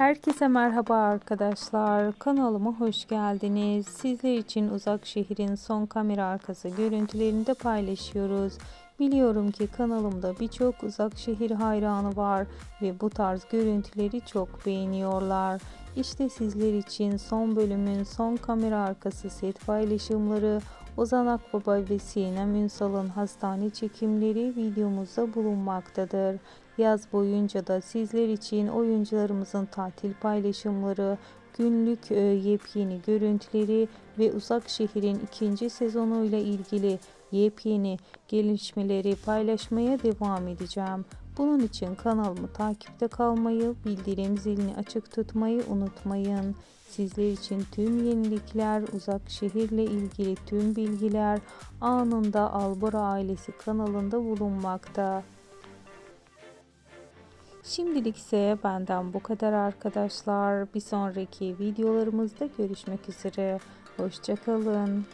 Herkese merhaba arkadaşlar. Kanalıma hoş geldiniz. Sizler için uzak şehrin son kamera arkası görüntülerini de paylaşıyoruz. Biliyorum ki kanalımda birçok uzak şehir hayranı var ve bu tarz görüntüleri çok beğeniyorlar. İşte sizler için son bölümün son kamera arkası set paylaşımları, Ozan Akbaba ve Sinem Ünsal'ın hastane çekimleri videomuzda bulunmaktadır. Yaz boyunca da sizler için oyuncularımızın tatil paylaşımları, günlük e, yepyeni görüntüleri ve Uzak Şehir'in ikinci sezonuyla ilgili yepyeni gelişmeleri paylaşmaya devam edeceğim. Bunun için kanalımı takipte kalmayı, bildirim zilini açık tutmayı unutmayın. Sizler için tüm yenilikler, uzak şehirle ilgili tüm bilgiler anında Albora ailesi kanalında bulunmakta. Şimdilik ise benden bu kadar arkadaşlar. Bir sonraki videolarımızda görüşmek üzere. Hoşçakalın.